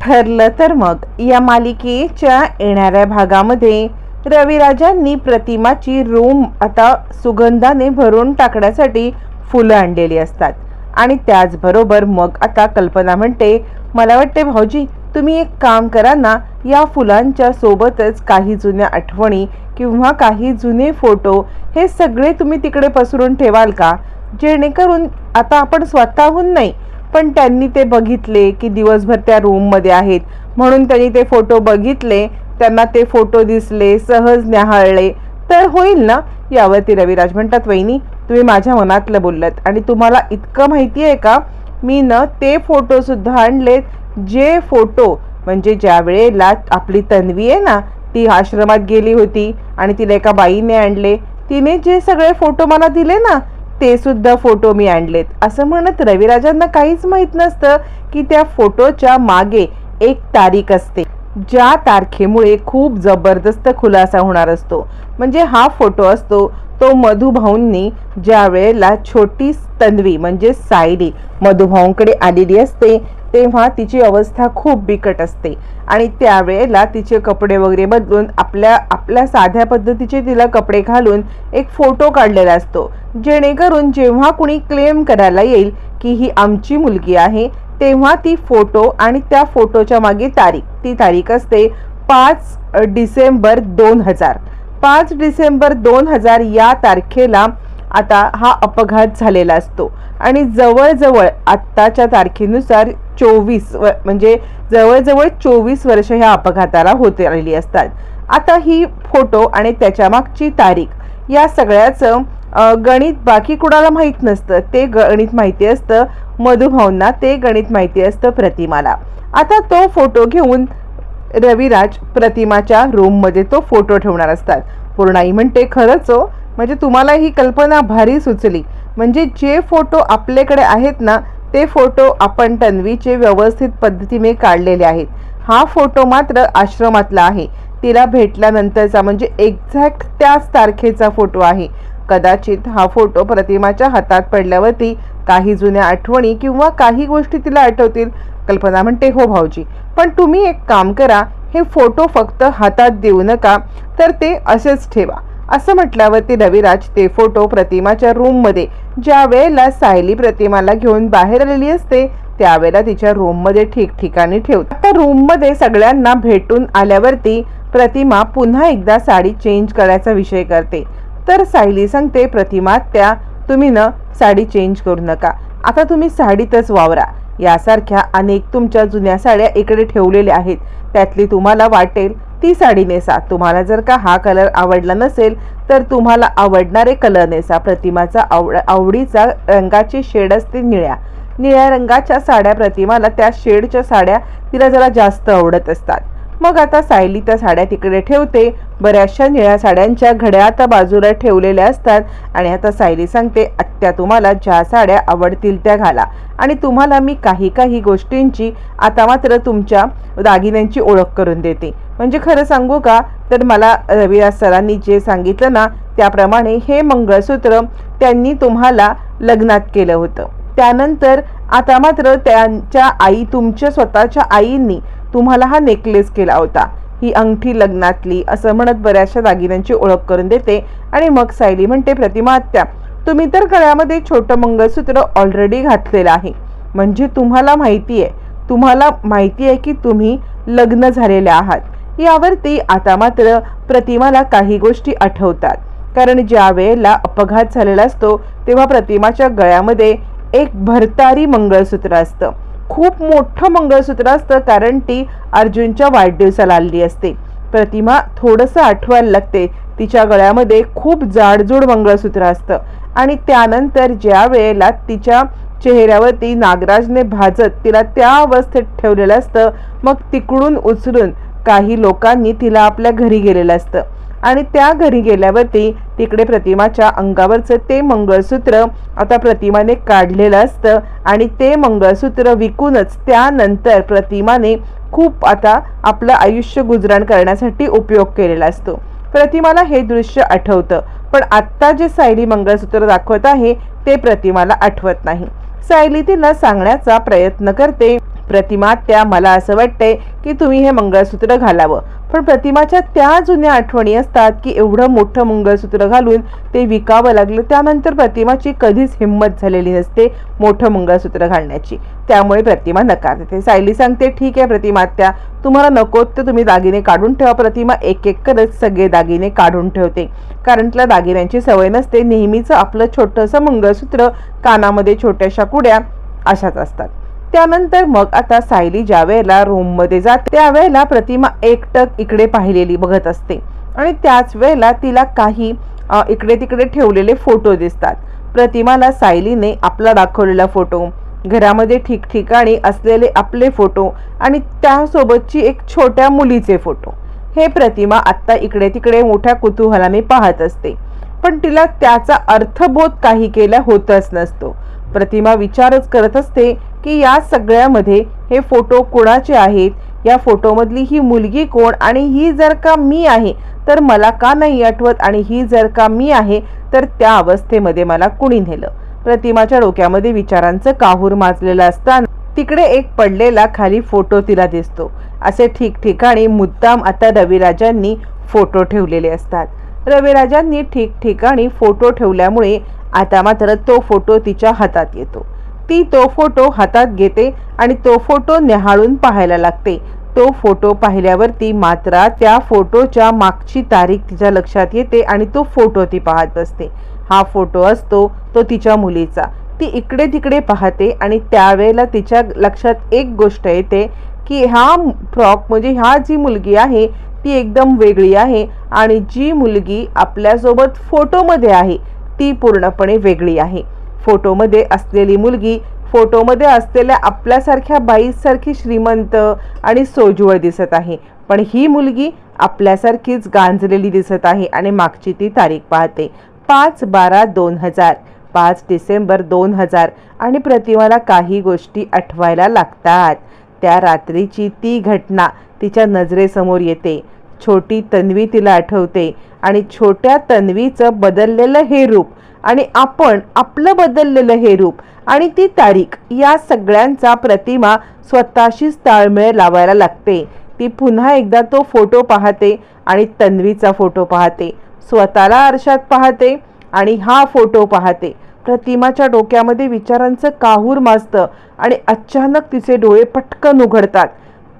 ठरलं तर मग या मालिकेच्या येणाऱ्या भागामध्ये रविराजांनी प्रतिमाची रूम आता सुगंधाने भरून टाकण्यासाठी फुलं आणलेली असतात. आणि त्याचबरोबर मग आता कल्पना म्हणते मला वाटते भाऊजी तुम्ही एक काम करा ना या फुलांच्या सोबतच काही जुन्या आठवणी किंवा काही जुने फोटो हे सगळे तुम्ही तिकडे पसरून ठेवाल का? जेणेकरून आता आपण स्वतःहून नाही पण त्यांनी ते बघितले की दिवसभर त्या रूममध्ये आहेत. म्हणून त्यांनी ते फोटो बघितले त्यांना ते फोटो दिसले सहज न्याहाळले तर होईल ना? यावरती रविराज म्हणतात वहिनी तुम्ही माझ्या मनातलं बोललात आणि तुम्हाला इतकं माहिती आहे का? मी न ते फोटोसुद्धा आणलेत. जे फोटो म्हणजे ज्या वेळेला आपली तन्वी आहे ना ती आश्रमात गेली होती आणि तिला एका बाईने आणले. तिने जे सगळे फोटो मला दिले ना ते सुद्धा फोटो मी आणलेत. असं म्हणत रविराजांना काहीच माहीत नसतं की त्या फोटोच्या मागे एक तारीख असते. ज्या तारखेमुळे खूप जबरदस्त खुलासा होणार असतो. म्हणजे हा फोटो असतो तो मधुभाऊंनी ज्या वेळेला छोटी तन्वी म्हणजे सायली मधुभाऊंकडे आलेली असते तेव्हा तिची अवस्था खूप बिकट असते. आणि त्यावेळेला तिचे कपडे वगैरे बदलून आपल्या आपल्या साध्या पद्धतीचे तिला कपडे घालून एक फोटो काढलेला असतो. जेणेकरून जेव्हा कुणी क्लेम करायला येईल की ही आमची मुलगी आहे तेव्हा ती फोटो आणि त्या फोटोच्या मागे तारीख ती तारीख असते पाच डिसेंबर दोन हजार. पाच डिसेंबर दोन हजार या तारखेला आता हा अपघात झालेला असतो. आणि जवळजवळ आत्ताच्या तारखेनुसार चोवीस व म्हणजे जवळजवळ चोवीस वर्ष ह्या अपघाताला होत आलेली असतात. आता ही फोटो आणि त्याच्यामागची तारीख या सगळ्याचं गणित बाकी कुणाला माहीत नसतं ते गणित माहिती असतं. मधुभावना ते गणित माहिती असतं प्रतिमाला. आता तो फोटो घेऊन रविराज प्रतिमाच्या रूममध्ये तो फोटो ठेवणार असतात. पूर्णाई म्हणते खरंच हो म्हणजे तुम्हाला ही कल्पना भारी सुचली म्हणजे जे फोटो आपल्याकडे आहेत ना ते फोटो आपण तन्वीचे व्यवस्थित पद्धतीने काढलेले आहेत. हा फोटो मात्र आश्रमातला आहे. तिला भेटल्यानंतरचा म्हणजे एक्झॅक्ट त्याच तारखेचा फोटो आहे. कदाचित हा फोटो प्रतिमाच्या हातात पडल्यावरती काही जुन्या आठवणी किंवा काही गोष्टी तिला आठवतील. कल्पना म्हणते हो भाऊजी पण तुम्ही एक काम करा हे फोटो फक्त हातात देऊ नका तर ते असेच ठेवा. असं म्हटल्यावरती रविराज ते फोटो प्रतिमाच्या रूममध्ये ज्या वेळेला सायली प्रतिमाला घेऊन बाहेर आलेली असते त्यावेळेला तिच्या रूममध्ये ठिकठिकाणी ठेवतात. आता रूममध्ये सगळ्यांना भेटून आल्यावरती प्रतिमा पुन्हा एकदा साडी चेंज करायचा विषय करते. तर सायली सांगते प्रतिमा त्या तुम्ही न साडी चेंज करू नका. आता तुम्ही साडीतच वावरा. यासारख्या अनेक तुमच्या जुन्या साड्या इकडे ठेवलेल्या आहेत. त्यातली तुम्हाला वाटेल ती साडी नेसा. तुम्हाला जर का हा कलर आवडला नसेल तर तुम्हाला आवडणारे कलर नेसा. प्रतिमाचा आवड आवडीचा रंगाची शेड असते निळ्या. निळ्या रंगाच्या साड्या प्रतिमाला त्या शेडच्या साड्या तिला जरा जास्त आवडत असतात. मग आता सायली त्या साड्या तिकडे ठेवते. बऱ्याचशा निळ्या साड्यांच्या घड्या आता बाजूला ठेवलेल्या असतात. आणि आता सायली सांगते आत्या तुम्हाला ज्या साड्या आवडतील त्या घाला. आणि तुम्हाला मी काही काही गोष्टींची आता मात्र तुमच्या दागिन्यांची ओळख करून देते. म्हणजे खरं सांगू का? तर मला रविराज सरांनी जे सांगितलं ना त्याप्रमाणे हे मंगळसूत्र त्यांनी तुम्हाला लग्नात केलं होतं. त्यानंतर आता मात्र त्यांच्या आई तुमच्या स्वतःच्या आईंनी तुम्हाला हा नेकलेस केला होता. ही अंगठी लग्नातली असं म्हणत बऱ्याचशा दागिन्यांची ओळख करून देते आणि मग सायली म्हणते प्रतिमा आत्या तुम्ही तर गळ्यामध्ये छोटं मंगळसूत्र ऑलरेडी घातलेलं आहे. म्हणजे तुम्हाला माहिती आहे तुम्हाला माहिती आहे की तुम्ही लग्न झालेले आहात. यावरती आता मात्र प्रतिमाला काही गोष्टी आठवतात. कारण ज्या वेळेला अपघात झालेला असतो तेव्हा प्रतिमाच्या गळ्यामध्ये एक भरतारी मंगळसूत्र असतं. खूप मोठं मंगळसूत्र असतं कारण ती अर्जुनच्या वाढदिवसाला आलेली असते. प्रतिमा थोडंसं आठवायला लागते. तिच्या गळ्यामध्ये खूप जाडजूड मंगळसूत्र असतं. आणि त्यानंतर ज्या वेळेला तिच्या चेहऱ्यावरती नागराजने भाजत तिला त्या अवस्थेत ठेवलेलं असतं मग तिकडून उचलून काही लोकांनी तिला आपल्या घरी गेलेलं असतं. आणि त्या घरी गेल्यावरती तिकडे प्रतिमाच्या अंगावरचं ते मंगळसूत्र आता प्रतिमाने काढलेलं असतं आणि ते मंगळसूत्र विकूनच त्यानंतर प्रतिमाने खूप आता आपलं आयुष्य गुजराण करण्यासाठी उपयोग केलेला असतो. प्रतिमाला हे दृश्य आठवतं पण आत्ता जे सायली मंगळसूत्र दाखवत आहे ते प्रतिमाला आठवत नाही. सायली तिला सांगण्याचा प्रयत्न करते प्रतिमा त्या मला असं वाटतंय की तुम्ही हे मंगळसूत्र घालावं. पण प्रतिमाच्या त्या जुन्या आठवणी असतात की एवढं मोठं मंगळसूत्र घालून ते विकावं लागलं त्यानंतर प्रतिमाची कधीच हिंमत झालेली नसते मोठं मंगळसूत्र घालण्याची. त्यामुळे प्रतिमा नकार देते. सायली सांगते ठीक आहे प्रतिमा त्या तुम्हाला नकोत तर तुम्ही दागिने काढून ठेवा. प्रतिमा एक एक करत सगळे दागिने काढून ठेवते. कारण तिला दागिन्यांची सवय नसते. नेहमीचं आपलं छोटंसं मंगळसूत्र कानामध्ये छोट्याशा कुड्या अशाच असतात. त्यानंतर मग आता सायली ज्या वेळेला रूममध्ये जाते त्यावेळेला प्रतिमा एकटक इकडे पाहिलेली बघत असते. आणि त्याच वेळेला तिला काही इकडे तिकडे ठेवलेले फोटो दिसतात. प्रतिमाला सायलीने आपला दाखवलेला फोटो घरामध्ये ठिकठिकाणी असलेले आपले फोटो आणि त्यासोबतची एक छोट्या मुलीचे फोटो हे प्रतिमा आत्ता इकडे तिकडे मोठ्या कुतूहलाने पाहत असते. पण तिला त्याचा अर्थबोध काही केला होतच नसतो. प्रतिमा विचारच करत असते की या सगळ्यामध्ये हे फोटो कोणाचे आहेत? या फोटोमधली ही मुलगी कोण? आणि ही जर का मी आहे तर मला का नाही आठवत? आणि ही जर का मी आहे तर त्या अवस्थेमध्ये मला कुणी नेलं? प्रतिमाच्या डोक्यामध्ये विचारांचं काहूर माजलेलं असताना तिकडे एक पडलेला खाली फोटो तिला दिसतो. असे ठिकठिकाणी मुद्दाम आता रविराजांनी फोटो ठेवलेले असतात. रविराजांनी ठिकठिकाणी फोटो ठेवल्यामुळे आता मात्र तो फोटो तिच्या हातात येतो. ती तो फोटो हातात घेते आणि तो फोटो निहाळून पाहायला लागते. तो फोटो पाहिल्यावरती मात्र त्या फोटोच्या मागची तारीख तिच्या लक्षात येते आणि तो फोटो ती पाहत असते हा फोटो असतो तो तिच्या मुलीचा. ती इकडे तिकडे पाहते आणि त्यावेळेला तिच्या लक्षात एक गोष्ट येते की हा फ्रॉक म्हणजे ह्या जी मुलगी आहे ती एकदम वेगळी आहे आणि जी मुलगी आपल्यासोबत फोटोमध्ये आहे ती पूर्णपणे वेगळी आहे. फोटोमध्ये असलेली मुलगी फोटोमध्ये असलेल्या आपल्यासारख्या बाईसारखी श्रीमंत आणि सोज्वळ दिसत आहे. पण ही मुलगी आपल्यासारखीच गांजलेली दिसत आहे आणि मागची ती तारीख पाहते. पाच बारा दोन हजार. पाच डिसेंबर दोन हजार. आणि प्रतिमाला काही गोष्टी आठवायला लागतात. त्या रात्रीची ती घटना तिच्या नजरेसमोर येते. छोटी तन्वी तिला आठवते आणि छोट्या तन्वीचं बदललेलं हे रूप आणि आपण आपलं बदललेलं हे रूप आणि ती तारीख या सगळ्यांचा प्रतिमा स्वतःशीच ताळमेळ लावायला लागते. ती पुन्हा एकदा तो फोटो पाहते आणि तन्वीचा फोटो पाहते. स्वतःला आरशात पाहते आणि हा फोटो पाहते. प्रतिमाच्या डोक्यामध्ये विचारांचं काहूर माजतं आणि अचानक तिचे डोळे पटकन उघडतात.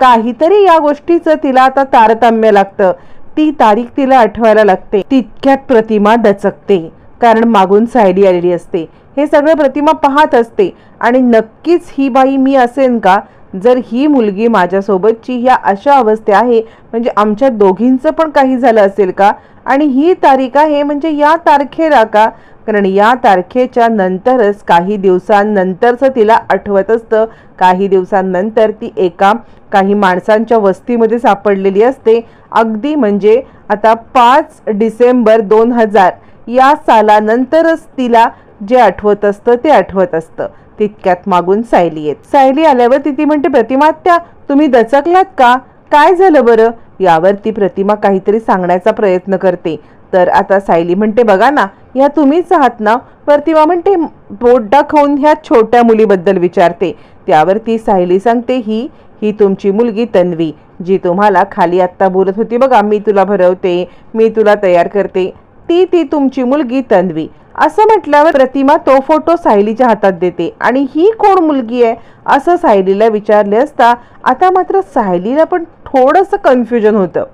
काहीतरी या गोष्टीचं तिला आता तारतम्य लागतं. ती तारीख तिला आठवायला लागते. तितक्यात प्रतिमा दचकते. कारण मागून सायली आलेली असते. हे सगळं प्रतिमा पाहत असते. आणि नक्कीच ही बाई मी असेन का? जर ही मुलगी माझ्यासोबतची ह्या अशा अवस्थे आहे म्हणजे आमच्या दोघींचं पण काही झालं असेल का? आणि ही तारीख आहे म्हणजे या तारखेला का? कारण या तारखेच्या नंतरच काही दिवसांनंतरचं तिला आठवत असतं. काही दिवसांनंतर ती एका काही माणसांच्या वस्तीमध्ये सापडलेली असते. अगदी म्हणजे आता पाच डिसेंबर दोन हजार या सालानंतरच तिला जे आठवत असतं ते आठवत असतं. तितक्यात मागून सायली येत. सायली आल्यावर ती म्हणते प्रतिमात्या तुम्ही दचकलात का? काय झालं बरं? यावर ती प्रतिमा काहीतरी सांगण्याचा प्रयत्न करते. तर आता सायली म्हणते बघा ना ह्या तुम्हीच आहात ना? प्रतिमा म्हणते बोट दाखवून ह्या छोट्या मुलीबद्दल विचारते. त्यावर ती सायली सांगते ही ही तुमची मुलगी तन्वी जी तुम्हाला खाली आत्ता बोलत होती. बघा मी तुला भरवते मी तुला तयार करते. ती ती तुमची मुलगी तन्वी. असं म्हटल्यावर प्रतिमा तो फोटो सायलीच्या हातात देते. आणि ही कोण मुलगी आहे? असं सायलीला विचारले असता आता मात्र सायलीला पण थोडंसं कन्फ्युजन होतं.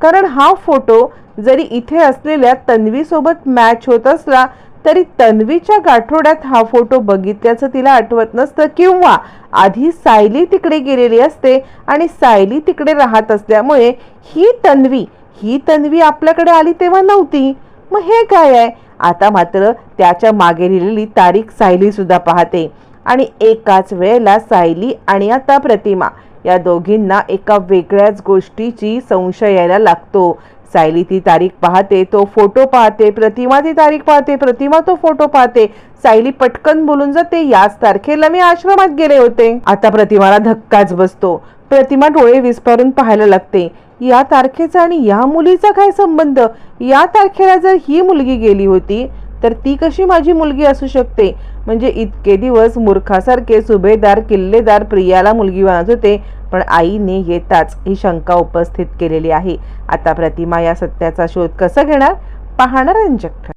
कारण हा फोटो जरी इथे असलेल्या तन्वीसोबत मॅच होत असला तरी तन्वीच्या गाठोड्यात हा फोटो बघितल्याचं तिला आठवत नसतं किंवा आधी सायली तिकडे गेलेली असते आणि सायली तिकडे राहत असल्यामुळे ही तन्वी ही तन्वी आपल्याकडे आली तेव्हा नव्हती. मग हे काय आहे? आता मात्र त्याच्यामागे लिहिलेली तारीख सायली सुद्धा पाहते. आणि एकाच वेळेला सायली आणि आता प्रतिमा या दोघींना एका वेगळ्याच गोष्टीची संशय यायला लागतो. सायली ती तारीख पाहते तो फोटो पाहते प्रतिमा ती तारीख पाहते प्रतिमा तो फोटो पाहते. सायली पटकन बोलून जाते याच तारखेला मी आश्रमात गेले होते. आता प्रतिमाला धक्काच बसतो. प्रतिमा डोळे विस्फारून पाहायला लागते. या तारखेचा आणि या मुलीचा काय संबंध? या तारखेला जर ही मुलगी गेली होती तर ती कशी माझी मुलगी असू शकते? म्हणजे इतके दिवस मूर्खासारखे सुभेदार किल्लेदार प्रियाला मुलगी मानत होते पण आईने येताच ही शंका उपस्थित केलेली आहे. आता प्रतिमा या सत्याचा शोध कसा घेणार? पाहणार रंजक